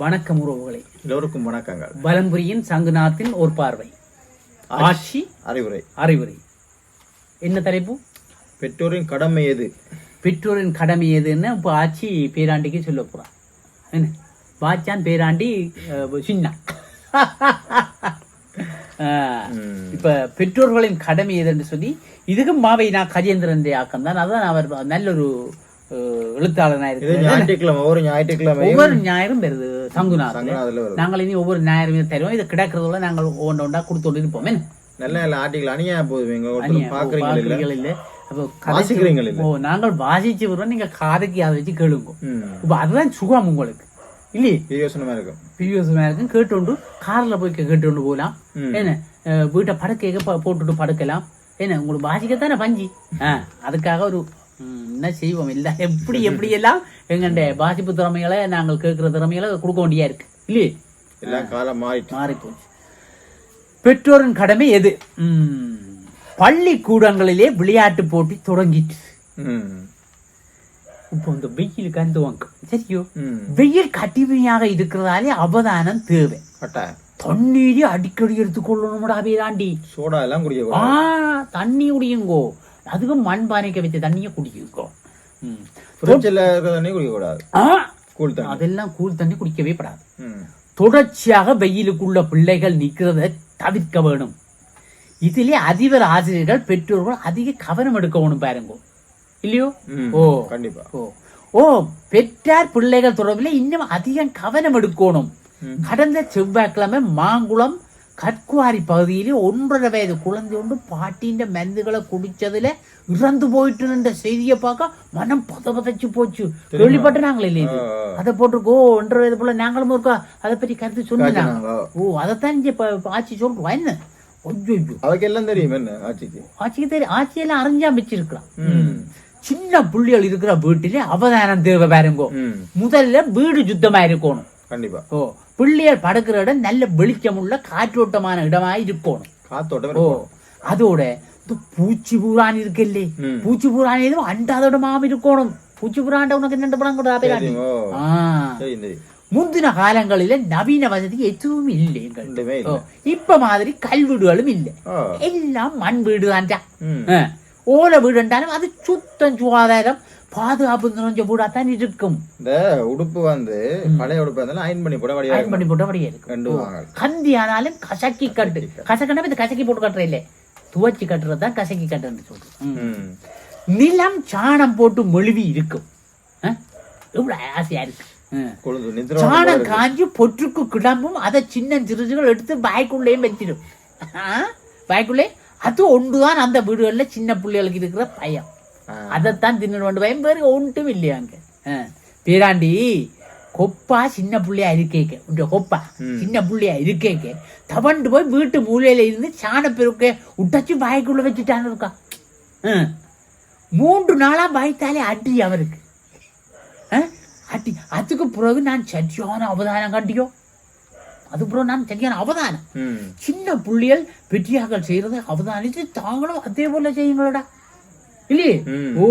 வணக்கம் உறவுகளை. எல்லோருக்கும் வணக்கங்கள். வலம்புரியின் சங்குநாத்தின் ஒரு பார்வை. ஆட்சி அறிவுரை. அறிவுரை. என்ன தலைப்பு? பெற்றோரின் கடமை எது? பெற்றோரின் கடமை எதுன்னு இப்போ ஆட்சி பேராண்டிக்கு சொல்ல போறான். என்ன? பாச்சான் பேராண்டி சின்ன. இப்ப பெற்றோர்களின் கடமை எதுன்னு சொல்லி இதுக்கும் மாவை நான் கஜேந்திரன் ஆக்கம் தான் அதான் அவர் நல்ல ஒரு அஹ், எழுத்தாளனா இது இருக்கு ஞாயிற்றுக்கிழமை ஒவ்வொரு ஞாயிற்றுக்கிழமை ஒவ்வொரு ஞாயிறும் வருது சங்குநாத் சங்கராதுல வருது. நாங்கள் இனி ஒவ்வொரு ஞாயிறுமே தருவோம். இது கிடக்கிறதோட நாங்கள் ஒன்று ஒன்றா கொடுத்து இருப்போம். நல்ல நல்ல ஆர்டிக்கல் அணியா ஒருத்தர் பாக்குறீங்க இல்ல அப்போ ஓ நாங்கள் வாசிச்சு வருவோம். நீங்க காதுக்கு அதை வச்சு கேளுங்க. இப்ப அதுதான் சுகம் உங்களுக்கு. இல்லையே? இருக்கும். பிரியோசமா இருக்கும். கேட்டுண்டு கார்ல போய் கேட்டுண்டு போகலாம். என்ன? வீட்டை படுக்கைய போட்டுட்டு படுக்கலாம். என்ன? உங்களுக்கு வாசிக்கத்தானே பஞ்சி? ஆ, அதுக்காக ஒரு என்ன செய்வோம்? இல்ல எப்படி எப்படி எல்லாம் எங்கண்ட வாசிப்பு திறமைகளை நாங்கள் கேட்கிற திறமைகளை கொடுக்க வேண்டியா இருக்கு? இல்லையே? எல்லாம் காலம் மாறி போச்சு பெற்றோரின் கடமை எது? ம், பள்ளிக்கூடங்களிலே விளையாட்டு போட்டி தொடங்கிட்டு. இப்போ இந்த வெயில் கந்துவாங்க சரியோ? வெயில் கடுமையாக இருக்கிறதாலே அவதானம் தேவை. தண்ணீரை அடிக்கடி எடுத்துக்கொள்ளணும்டா வீராண்டி சோடா எல்லாம் குடிக்க தண்ணி குடியுங்கோ. அதுக்கும் மண் பானைக்க வச்ச தண்ணியை குடிக்குங்கோ ம். ஃப்ரிட்ஜில் இருக்கிற தண்ணி குடிக்க கூடாது ஆ, கூல் தண்ணி. அதெல்லாம் கூழ் தண்ணி குடிக்கவே படாது தொடர்ச்சியாக வெயிலுக்குள்ள பிள்ளைகள் நிக்கிறத தவிர்க்க வேணும். இதிலே அதிபர் ஆசிரியர்கள் பெற்றோர்கள் அதிக கவனம் எடுக்கணும் பாருங்க. இல்லையோ? ஓ. கண்டிப்பா. ஓ. ஓ பெற்றார் பிள்ளைகள் தொடர்பில் இன்னும் அதிகம் கவனம் எடுக்கணும். கடந்த செவ்வாய்க்கிழமை மாங்குளம் கற்குவாரி பகுதியிலே ஒன்றரை வயது குழந்தை ஒன்று பாட்டின்ற மருந்துகளை குடிச்சதுல இறந்து போயிட்டு இருந்த செய்தியை பார்க்க மனம் பத பதச்சு போச்சு கேள்விப்பட்டாங்களே இல்லையா இது? ஆ, ஆ. அதை போட்டிருக்கோ ஒன்றரை வயது போல நாங்களும் இருக்கா? அதை பற்றி கருத்து சொன்னாங்க? ஓ அதைத்தான் இப்ப ஆட்சி சொல்றோம் என்ன? எல்லாம் தெரியும் என்ன ஆட்சிக்கு? ஆட்சிக்கு தெரியும். ஆட்சியெல்லாம் அறிஞ்சா வச்சிருக்கலாம் சின்ன புள்ளிகள் இருக்கிற வீட்டிலே அவதானம் தேவை பாருங்கோ. முதல்ல வீடு சுத்தமா இருக்கணும். கண்டிப்பா. ஓ பிள்ளைகள் படுக்கிற இடம் நல்ல வெளிச்சமுள்ள காற்றோட்டமான இடமா இருக்கணும். காத்தோட்டம் ஓ அதோட இந்த பூச்சி பூரான் இருக்கல்லே. பூச்சி பூரான் எதுவும் அண்டாத இடமாவும் இருக்கணும். பூச்சி பூராண்ட உனக்கு ரெண்டு படம் கூட முந்தின காலங்களில நவீன வசதி எதுவும் இல்லை எங்கள் ரெண்டுமே ஓ, இல்லை இப்ப மாதிரி கல்வீடுகளும் இல்லை. எல்லாம் மண் வீடு தான்டா. ஓலை வீடு என்றாலும் அது சுத்தம் சுகாதாரம் பாதுகாப்பு நிறைஞ்ச வீடா தான் இருக்கும் இந்த உடுப்பு வந்து பழைய உடுப்பு இருந்தாலும் அயன் பண்ணி போட வடிவா அயன் இருக்கும் பண்ணி இருக்கும் ரெண்டு ஓ. வாங்க கந்தி ஆனாலும் கசக்கி கட்டு கசக்கண்டா இது கசக்கி போட்டு கட்டுற இல்ல துவச்சி கட்டுறது தான் கசக்கி ம். ம் நிலம் சாணம் போட்டு மொழிவி இருக்கும் ஆ? எவ்வளவு ஆசையா இருக்கு சாணம் காஞ்சி பொற்றுக்கு கிளம்பும் அதை சின்ன சிறுசுகள் எடுத்து வாய்க்குள்ளேயும் வச்சிடும் ஆ? வாய்க்குள்ளே அது ஒன்றுதான் அந்த வீடுகள்ல சின்ன பிள்ளைகளுக்கு இருக்கிற பயம். அதைத்தான் தின்னு பயம் வேறு ஒன்றும் இல்லையா அங்க. பேராண்டி கொப்பா சின்ன புள்ளையா இருக்கேக்க. உண்ட கொப்பா. சின்ன புள்ளையா இருக்கேக்க. தவண்டு போய் வீட்டு மூலையில இருந்து சாண பெருக்க உட்டச்சு வாய்க்குள்ள வச்சுட்டான்னு இருக்கா. மூன்று நாளா வாய்த்தாலே அடி அவருக்கு? அடி. அதுக்கு பிறகு நான் சரியான அவதானம் கண்டியோ அது பிறகு நான் சரியான அவதானம். சின்ன புள்ளிகள் வெற்றியாக்கள் செய்யறதை அவதானித்து தாங்களும் அதே போல செய்யுங்களடா. இல்லையே. ஓ.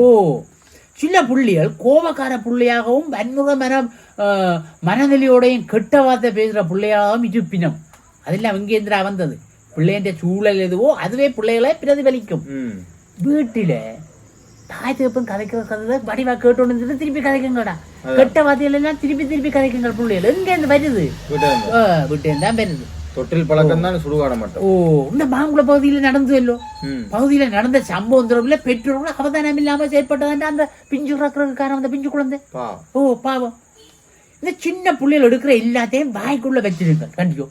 சின்ன புள்ளிகள் கோபக்கார புள்ளியாகவும் வன்முறை மன மனநிலையோடையும் கெட்ட வார்த்தை பேசுற புள்ளையாகவும் இருப்பினம் அதெல்லாம் எங்கேந்திரா வந்தது? பிள்ளைன்ற சூழல் எதுவோ அதுவே பிள்ளைகளை பிரதிபலிக்கும். வீட்டில தாய் தகப்பன் கதைக்கிற கதை வடிவா கேட்டோன்னு திருப்பி கதைக்குங்கடா கெட்ட வார்த்தைகள் எல்லாம் திருப்பி திருப்பி கதைக்குங்கள் பிள்ளைகள். எங்க இருந்து வருது வீட்டு வந்து ஆ, வீட்டு தான் வருது தொட்டில் பழக்கம் தான் சுடுகாட மாட்டோம். ஓ இந்த மாங்குள பகுதியில நடந்ததல்லோ பகுதியில நடந்த சம்பவம் தொடர்பில் பெற்றோர்கள் அவதானம் இல்லாம செயற்பட்டதான் அந்த பிஞ்சு இறக்குறதுக்கான அந்த பிஞ்சு குழந்தை? ஓ பாவம். இந்த சின்ன புள்ளைகள் எடுக்கிற எல்லாத்தையும் வாய்க்குள்ள வச்சிருங்க கண்டிப்போ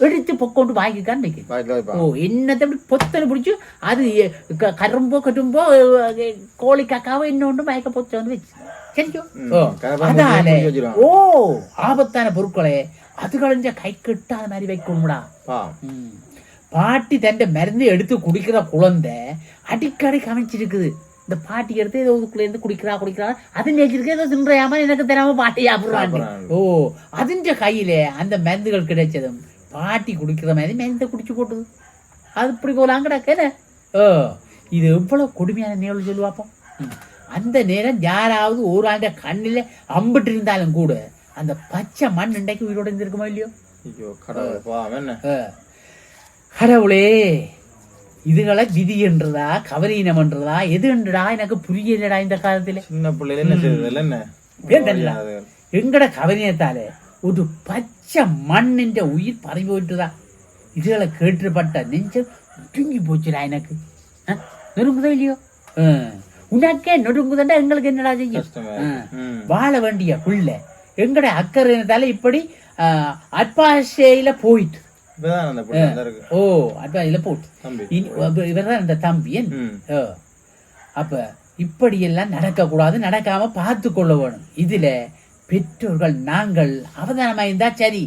எடுத்து பொக்கொண்டு வாய்க்குக்கான் வைக்க ஓ என்னத்தை அப்படி பொத்தனை பிடிச்சி அது கரும்போ கட்டும்போ கோழி காக்காவோ இன்னொன்று வாய்க்க பொத்த வந்து வச்சு ம், ஓ ஆபத்தான பொருட்களை அது கழிஞ்ச கை கெட்டாத மாதிரி வைக்கணும்டா பா ம். பாட்டி தண்ட மருந்து எடுத்து குடிக்கிற குழந்தை அடிக்கடி கவனிச்சிருக்குது இந்த பாட்டி எடுத்து ஏதோ இதுக்குள்ள இருந்து குடிக்கிறா குடிக்கிறா அது நேச்சிருக்கு ஏதோ தின்றையாம எனக்கு தெரியாம பாட்டி சாப்பிடுறாங்க. ஓ அதின்ற கையில அந்த மருந்துகள் கிடைச்சதும் பாட்டி குடிக்கிற மாதிரி மருந்தை குடிச்சு போட்டுது அது இப்படி போலாங்கடா கேன ஓ இது எவ்வளவு கொடுமையான நிகழ்வு சொல்லுவாப்போம். அந்த நேரம் யாராவது ஒரு ஆண்ட கண்ணில அம்பிட்டு இருந்தாலும் கூட அந்த பச்சை மண் இன்றைக்கு உயிரோட இருந்திருக்குமா இல்லையோ? கடவுளே இதுகளை விதி என்றதா கவரீனம் என்றதா எது என்றடா எனக்கு புரியலடா இந்த காலத்துல? சின்ன பிள்ளைல என்ன செய்யுது என்ன. எங்கட கவனியத்தாலே ஒரு பச்சை மண்ணிന്റെ உயிர் பறி போயிட்டுதா இதுகளை கேட்டுப்பட்ட நெஞ்சம் தூங்கி போச்சுடா எனக்கு. அஹ், நொறுங்குதோ இல்லையோ. உனக்கே நொறுங்குதண்டா எங்களுக்கு என்னடா செய்யும். வாழ வேண்டிய பிள்ளை. எங்கட அக்கறையினத்தால இப்படி அஹ், அட்பாசையில போயிட்டு. ஓ அட்பாசையில போட்டு. தம்பி. இவர் தான் இந்த தம்பியன். அப்ப இப்படியெல்லாம் நடக்கக்கூடாது நடக்காம பார்த்து கொள்ள வேணும். இதுல பெற்றோர்கள் நாங்கள் அவதானமா இருந்தா சரி.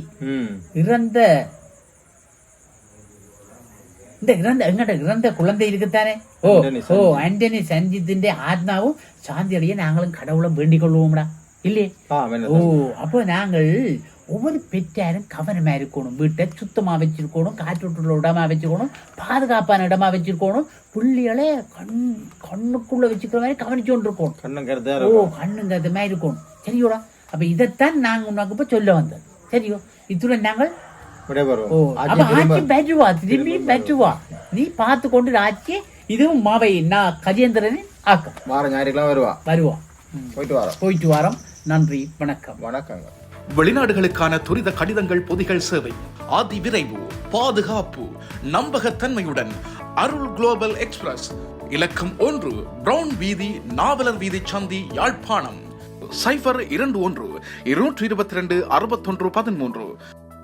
இறந்த இந்த இறந்த எங்கட இறந்த குழந்தை இருக்குத்தானே? ஓ ஓ ஆண்டனி சஞ்சித்திന്റെ ஆத்மாவும் சாந்தியடைய நாங்களும் கடவுளை வேண்டிக் கொள்வோம்டா இல்லையே ஓ அப்போ நாங்கள் ஒவ்வொரு பெற்றாரும் கவனமா இருக்கணும் வீட்டை சுத்தமா வச்சிருக்கணும் காற்றோட்டுள்ள இடமா வச்சிருக்கணும் பாதுகாப்பான இடமா வச்சிருக்கணும் புள்ளிகளை கண் கண்ணுக்குள்ள வச்சுக்கிற மாதிரி கவனிச்சு கொண்டு இருக்கணும் ஓ இருக்கும் கண்ணுங்க அது மாதிரி இருக்கணும் சரியோடா அப்ப இதைத்தான் நாங்க உனக்கு இப்ப சொல்ல வந்தது சரியோ இத்துடன் நாங்கள் ஆட்சி அப்ப திரும்ப ஆட்சி பெற்றுவா திரும்பி பெற்றுவா. நீ பார்த்து கொண்டு ஆட்சி இதுவும் மாவை நான் கஜேந்திரனின் ஆக்கம். வார ஞாயிற்றுக்கிழமை வருவா. வருவோம் ம். போயிட்டு வரோம். போயிட்டு வரோம். நன்றி வணக்கம். வணக்கங்க. வெளிநாடுகளுக்கான துரித கடிதங்கள் பொதிகள் சேவை. அதி விரைவு பாதுகாப்பு நம்பகத்தன்மையுடன் அருள் குளோபல் எக்ஸ்பிரஸ். இலக்கம் ஒன்று பிரவுன் வீதி நாவலர் வீதி சந்தி யாழ்ப்பாணம். சைபர் இரண்டு ஒன்று இருநூற்றி இருபத்தி ரெண்டு அறுபத்தொன்று பதிமூன்று.